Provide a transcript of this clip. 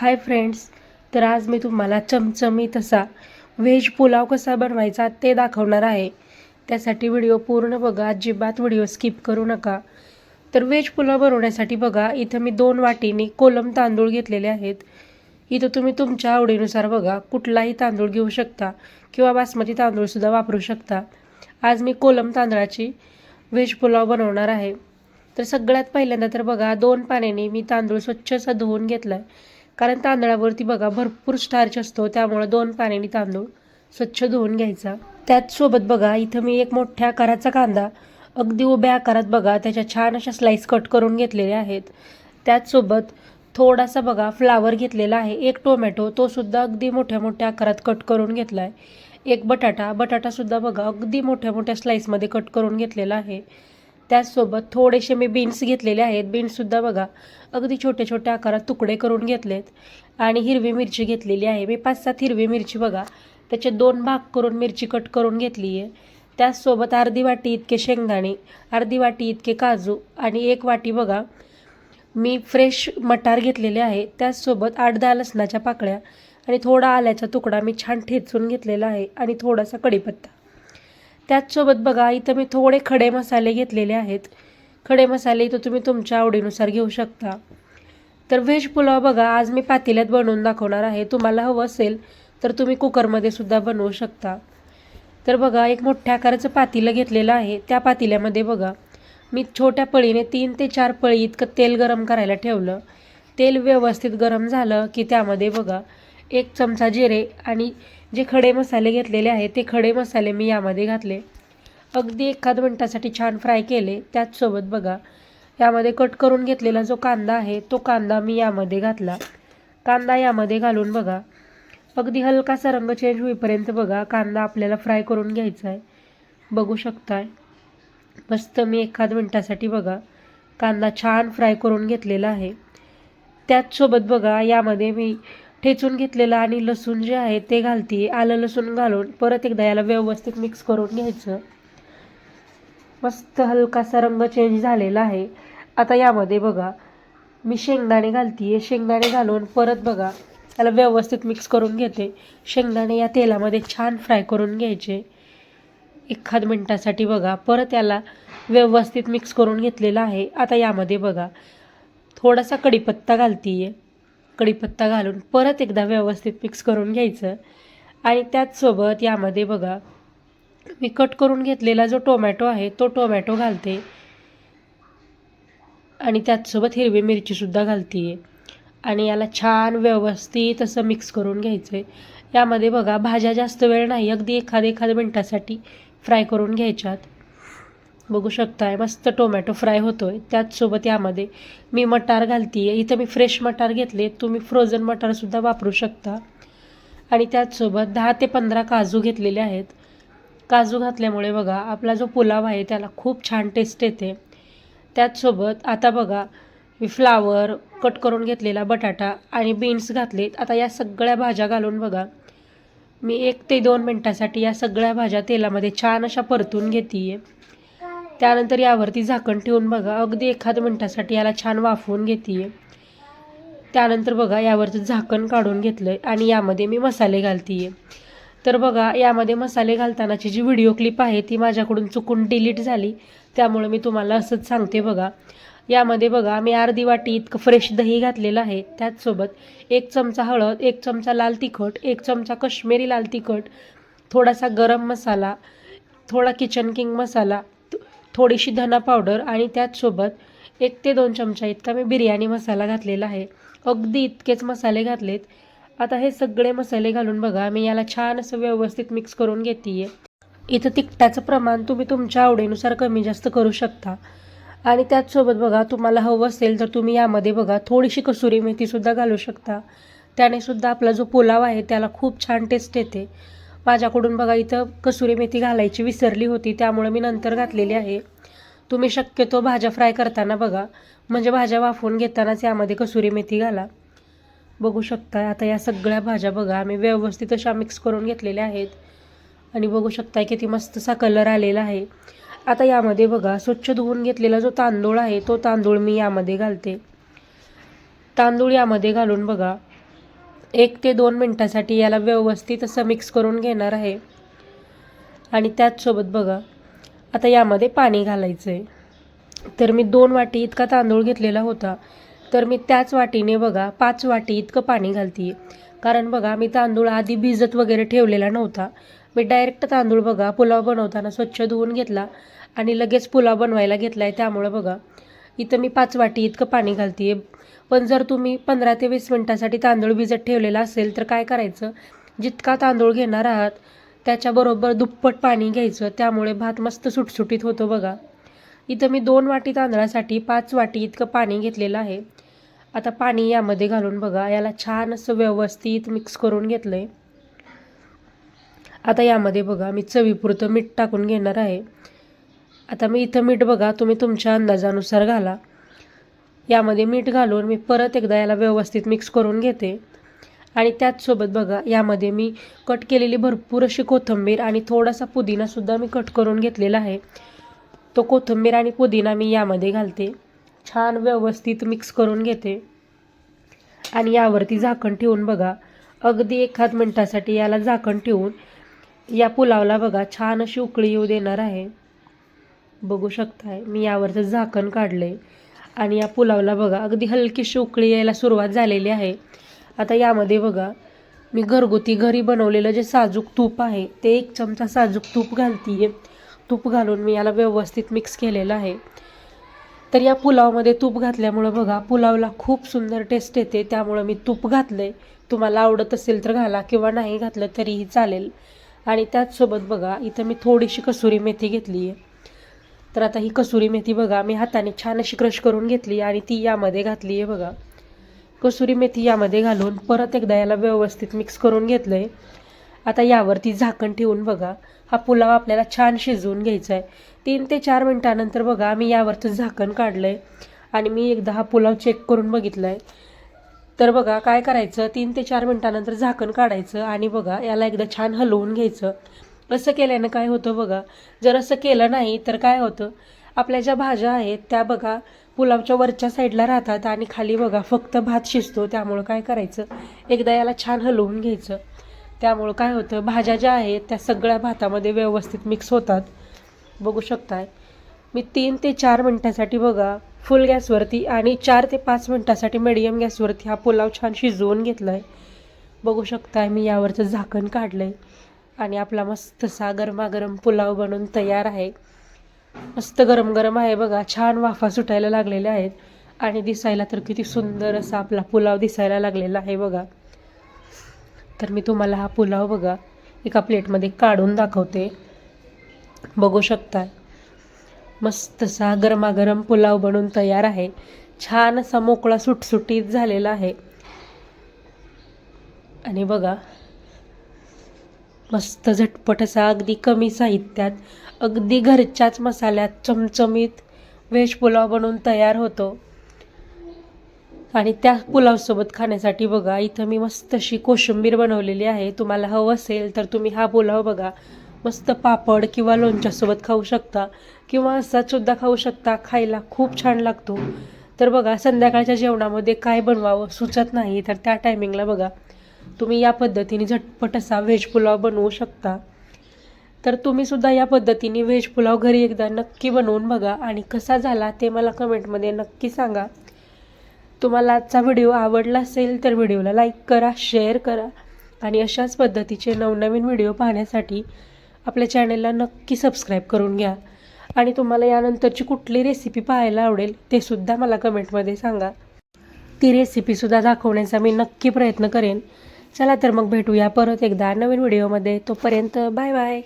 Hi friends तर आज मी तुम्हाला चमचमीत असा व्हेज पुलाव कसा बनवायचा ते दाखवणार आहे. त्यासाठी व्हिडिओ पूर्ण बघा. अजिबात व्हिडिओ स्किप करू नका. तर व्हेज पुलाव बनवण्यासाठी बघा इथं मी दोन वाटीने कोलम तांदूळ घेतलेले आहेत. इथं तुम्ही तुमच्या आवडीनुसार बघा कुठलाही तांदूळ घेऊ शकता किंवा बासमती तांदूळसुद्धा वापरू शकता. आज मी कोलम तांदळाची व्हेज पुलाव बनवणार आहे. तर सगळ्यात पहिल्यांदा तर बघा दोन पाण्याने मी तांदूळ स्वच्छ असा धुवून घेतला आहे कारण तांदळावरती बघा भरपूर स्टार्च असतो. त्यामुळे दोन पाण्याने तांदूळ स्वच्छ धुवून घ्यायचा. त्याचसोबत बघा इथं मी एक मोठ्या आकाराचा कांदा अगदी उभ्या आकारात बघा त्याच्या छान अशा स्लाईस कट करून घेतलेल्या आहेत. त्याचसोबत थोडासा बघा फ्लावर घेतलेला आहे एक टोमॅटो तो सुद्धा अगदी मोठ्या मोठ्या आकारात कट करून घेतला आहे एक बटाटा बटाटासुद्धा बघा अगदी मोठ्या मोठ्या स्लाईसमध्ये कट करून घेतलेला आहे. त्याचसोबत थोडेसे मी बीन्स घेतलेले आहेत. बीन्ससुद्धा बघा अगदी छोट्या छोट्या आकारात तुकडे करून घेतलेत. आणि हिरवी मिरची घेतलेली आहे. मी पाच सात हिरवी मिरची बघा त्याचे दोन भाग करून मिरची कट करून घेतली आहे त्याचसोबत अर्धी वाटी इतके शेंगदाणे अर्धी वाटी इतके काजू आणि एक वाटी बघा मी फ्रेश मटार घेतलेले आहे. त्याचसोबत आठ दहा लसणाच्या पाकळ्या आणि थोडा आल्याचा तुकडा मी छान ठेचून घेतलेला आहे. आणि थोडासा कढीपत्ता. त्याचसोबत बघा इथं मी थोडे खडे मसाले घेतलेले आहेत. खडे मसाले इथं तुम्ही तुमच्या आवडीनुसार घेऊ शकता. तर व्हेज पुलाव बघा आज मी पातेल्यात बनवून दाखवणार आहे. तुम्हाला हवं असेल तर तुम्ही कुकरमध्ये सुद्धा बनवू शकता. तर बघा एक मोठ्या आकाराचं पातेलं घेतलेलं आहे. त्या पातेल्यामध्ये बघा मी छोट्या पळीने तीन ते चार पळी इतकं तेल गरम करायला ठेवलं. तेल व्यवस्थित गरम झालं की त्यामध्ये बघा एक चमचा जिरे आणि जे खडे मसाले घेतलेले आहेत ते खडे मसाले मी यामध्ये घातले. अगदी एखाद मिनटासाठी छान फ्राय केले. त्याचसोबत बघा यामध्ये कट करून घेतलेला जो कांदा आहे तो कांदा मी यामध्ये घातला. कांदा यामध्ये घालून बघा अगदी हलकासा रंग चेंज होईपर्यंत बघा कांदा आपल्याला फ्राय करून घ्यायचा आहे. बघू शकताय. मस्त मी एखाद मिनटासाठी बघा कांदा छान फ्राय करून घेतलेला आहे. त्याचसोबत बघा यामध्ये मी ठेचून घेतलेलं आणि लसूण जे आहे ते घालते. आलं लसूण घालून परत एकदा याला व्यवस्थित मिक्स करून घ्यायचं. मस्त हलकासा रंग चेंज झालेला आहे. आता यामध्ये बघा मी शेंगदाणे घालते शेंगदाणे घालून परत बघा त्याला व्यवस्थित मिक्स करून घेते. शेंगदाणे या तेलामध्ये छान फ्राय करून घ्यायचे. एखाद मिनटासाठी बघा परत याला व्यवस्थित मिक्स करून घेतलेला आहे. आता यामध्ये बघा थोडासा कढीपत्ता घालते आहे कढीपत्ता घालून परत एकदा व्यवस्थित मिक्स करून घ्यायचं. आणि त्याचसोबत यामध्ये बघा मी कट करून घेतलेला जो टोमॅटो आहे तो टोमॅटो घालते. आणि त्याचसोबत हिरवी मिरचीसुद्धा घालते आहे आणि याला छान व्यवस्थित असं मिक्स करून घ्यायचं आहे यामध्ये बघा भाज्या जास्त वेळ नाही अगदी एखाद्या एखाद मिनटासाठी फ्राय करून घ्यायच्यात. बघू शकताय मस्त टोमॅटो फ्राय होतो आहे त्याचसोबत यामध्ये मी मटार घालते आहे इथं मी फ्रेश मटार घेतले. तुम्ही फ्रोझन मटारसुद्धा वापरू शकता. आणि त्याचसोबत दहा ते पंधरा काजू घेतलेले आहेत. काजू घातल्यामुळे बघा आपला जो पुलाव आहे त्याला खूप छान टेस्ट येते. त्याचसोबत आता बघा मी फ्लावर कट करून घेतलेला बटाटा आणि बीन्स घातलेत. आता या सगळ्या भाज्या घालून बघा. मी एक ते दोन मिनटासाठी या सगळ्या भाज्या तेलामध्ये छान अशा परतून घेते आहे त्यानंतर यावरती झाकण ठेवून बघा. अगदी एखाद मिनटासाठी याला छान वाफवून घेते आहे त्यानंतर बघा यावरचं झाकण काढून घेतलं आणि यामध्ये मी मसाले घालते आहे तर बघा यामध्ये मसाले घालतानाची जी व्हिडिओ क्लिप आहे ती माझ्याकडून चुकून डिलीट झाली. त्यामुळे मी तुम्हाला असंच सांगते बघा. यामध्ये बघा मी अर्धी वाटी इतकं फ्रेश दही घातलेलं आहे. त्याचसोबत एक चमचा हळद एक चमचा लाल तिखट एक चमचा कश्मीरी लाल तिखट थोडासा गरम मसाला थोडा किचन किंग मसाला थोडीशी धना पावडर आणि त्याचसोबत एक ते दोन चमचा इतका मी बिर्याणी मसाला घातलेला आहे. अगदी इतकेच मसाले घातलेत. आता हे सगळे मसाले घालून बघा मी याला छान असं व्यवस्थित मिक्स करून घेते आहे इथं तिखटाचं प्रमाण तुम्ही तुमच्या आवडीनुसार कमी जास्त करू शकता. आणि त्याचसोबत बघा तुम्हाला हवं असेल तर तुम्ही यामध्ये बघा थोडीशी कसुरी मेथीसुद्धा घालू शकता. त्याने सुद्धा आपला जो पुलाव आहे त्याला खूप छान टेस्ट येते. माझ्याकडून बघा इथं कसुरी मेथी घालायची विसरली होती त्यामुळे मी नंतर घातलेली आहे. तुम्ही शक्यतो भाज्या फ्राय करताना बघा म्हणजे भाज्या वाफवून घेतानाच यामध्ये कसुरी मेथी घाला. बघू शकता आता या सगळ्या भाज्या बघा आम्ही व्यवस्थित अशा मिक्स करून घेतलेल्या आहेत. आणि बघू शकताय किती मस्तसा कलर आलेला आहे. आता यामध्ये बघा स्वच्छ धुवून घेतलेला जो तांदूळ आहे तो तांदूळ मी यामध्ये घालते. तांदूळ यामध्ये घालून बघा एक ते दोन मिनटासाठी याला व्यवस्थित असं मिक्स करून घेणार आहे. आणि त्याचसोबत बघा आता यामध्ये पाणी घालायचं आहे तर मी दोन वाटी इतका तांदूळ घेतलेला होता. तर मी त्याच वाटीने बघा पाच वाटी इतकं पाणी घालते कारण बघा मी तांदूळ आधी भिजत वगैरे ठेवलेला नव्हता. मी डायरेक्ट तांदूळ बघा पुलाव बनवताना स्वच्छ धुवून घेतला आणि लगेच पुलाव बनवायला घेतला आहे त्यामुळं बघा इथं मी पाच वाटी इतकं पाणी घालते आहे पण जर तुम्ही पंधरा ते वीस मिनटासाठी तांदूळ भिजत ठेवलेला असेल तर काय करायचं? जितका तांदूळ घेणार आहात त्याच्याबरोबर दुप्पट पाणी घ्यायचं. त्यामुळे भात मस्त सुटसुटीत होतो बघा. इथं मी दोन वाटी तांदळासाठी पाच वाटी इतकं पाणी घेतलेलं आहे. आता पाणी यामध्ये घालून बघा. याला छान असं व्यवस्थित मिक्स करून घेतलं आहे आता यामध्ये बघा मी चवीपुरतं मीठ टाकून घेणार आहे. आता मी इथं मीठ बघा तुम्ही तुमच्या अंदाजानुसार घाला. यामध्ये मीठ घालून मी परत एकदा याला व्यवस्थित मिक्स करून घेते. आणि त्याचसोबत बघा यामध्ये मी कट केलेली भरपूर अशी कोथिंबीर आणि थोडासा पुदिनासुद्धा मी कट करून घेतलेला आहे. तो कोथिंबीर आणि पुदिना मी यामध्ये घालते. छान व्यवस्थित मिक्स करून घेते. आणि यावरती झाकण ठेवून बघा अगदी एखाद मिनटासाठी याला झाकण ठेवून या पुलावला बघा छान अशी उकळी येऊ देणार आहे. बघू शकताय. मी यावरचं झाकण काढले आणि या पुलावला बघा अगदी हलकीशी उकळी यायला सुरुवात झालेली आहे. आता यामध्ये बघा मी घरगुती घरी बनवलेलं जे साजूक तूप आहे ते एक चमचा साजूक तूप घालतीये. तूप घालून मी याला व्यवस्थित मिक्स केलेलं आहे. तर या पुलावमध्ये तूप घातल्यामुळं बघा पुलावला खूप सुंदर टेस्ट येते. त्यामुळं मी तूप घातलं आहे तुम्हाला आवडत असेल तर घाला किंवा नाही घातलं तरीही चालेल. आणि त्याचसोबत बघा इथं मी थोडीशी कसुरी मेथी घेतली आहे तर आता ही कसुरी मेथी बघा मी हाताने छान अशी क्रश करून घेतली आणि ती यामध्ये घातली आहे बघा. कसुरी मेथी यामध्ये घालून परत एकदा याला व्यवस्थित मिक्स करून घेतलं आहे आता यावरती झाकण ठेवून बघा. हा पुलाव आपल्याला छान शिजवून घ्यायचा आहे. तीन ते चार मिनटानंतर बघा मी यावरचं झाकण काढलं आहे आणि मी एकदा हा पुलाव चेक करून बघितला आहे तर बघा काय करायचं? तीन ते चार मिनटानंतर झाकण काढायचं आणि बघा याला एकदा छान हलवून घ्यायचं. असं केल्यानं काय होतं बघा? जर असं केलं नाही तर काय होतं? आपल्या ज्या भाज्या आहेत त्या बघा पुलावच्या वरच्या साईडला राहतात आणि खाली बघा फक्त भात शिजतो. त्यामुळं काय करायचं? एकदा याला छान हलवून घ्यायचं. त्यामुळं काय होतं? भाज्या ज्या आहेत त्या सगळ्या भातामध्ये व्यवस्थित मिक्स होतात. बघू शकताय? मी तीन ते चार मिनटासाठी बघा फुल गॅसवरती आणि चार ते पाच मिनटासाठी मिडियम गॅसवरती हा पुलाव छान शिजवून घेतला आहे बघू शकताय मी यावरचं झाकण काढलं आहे आणि आपला मस्तसा गरमागरम पुलाव बनून तयार आहे. मस्त गरम गरम आहे बघा. छान वाफा सुटायला लागलेल्या आहेत. आणि दिसायला तर किती सुंदर असा आपला पुलाव दिसायला लागलेला आहे बघा. तर मी तुम्हाला हा पुलाव बघा एका प्लेटमध्ये काढून दाखवते. बघू शकता. मस्तसा गरमागरम पुलाव बनून तयार आहे. छान असा मोकळा सुटसुटीत झालेला आहे. आणि बघा मस्त झटपट असा अगदी कमी साहित्यात अगदी घरच्याच मसाल्यात चमचमीत व्हेज पुलाव बनवून तयार होतो. आणि त्या पुलावसोबत खाण्यासाठी बघा इथं मी मस्त अशी कोशिंबीर बनवलेली आहे. तुम्हाला हवं असेल तर तुम्ही हा पुलाव बघा. मस्त पापड किंवा लोणच्यासोबत खाऊ शकता किंवा असाचसुद्धा खाऊ शकता. खायला खूप छान लागतो. तर बघा संध्याकाळच्या जेवणामध्ये काय बनवावं सुचत नाही तर त्या टायमिंगला बघा. तुम्ही या पद्धतीने झटपट असा व्हेज पुलाव बनवू शकता. तर तुम्हीसुद्धा या पद्धतीने व्हेज पुलाव घरी एकदा नक्की बनवून बघा आणि कसा झाला ते मला कमेंटमध्ये नक्की सांगा. तुम्हाला आजचा व्हिडिओ आवडला असेल तर व्हिडिओला लाईक करा शेअर करा आणि अशाच पद्धतीचे नवनवीन व्हिडिओ पाहण्यासाठी आपल्या चॅनलला नक्की सबस्क्राईब करून घ्या. आणि तुम्हाला यानंतरची कुठली रेसिपी पाहायला आवडेल ते सुद्धा मला कमेंटमध्ये सांगा. ती रेसिपीसुद्धा दाखवण्याचा मी नक्की प्रयत्न करेन. चला तर मग भेटूया परत एकदा नवीन व्हिडिओमध्ये. तोपर्यंत बाय बाय.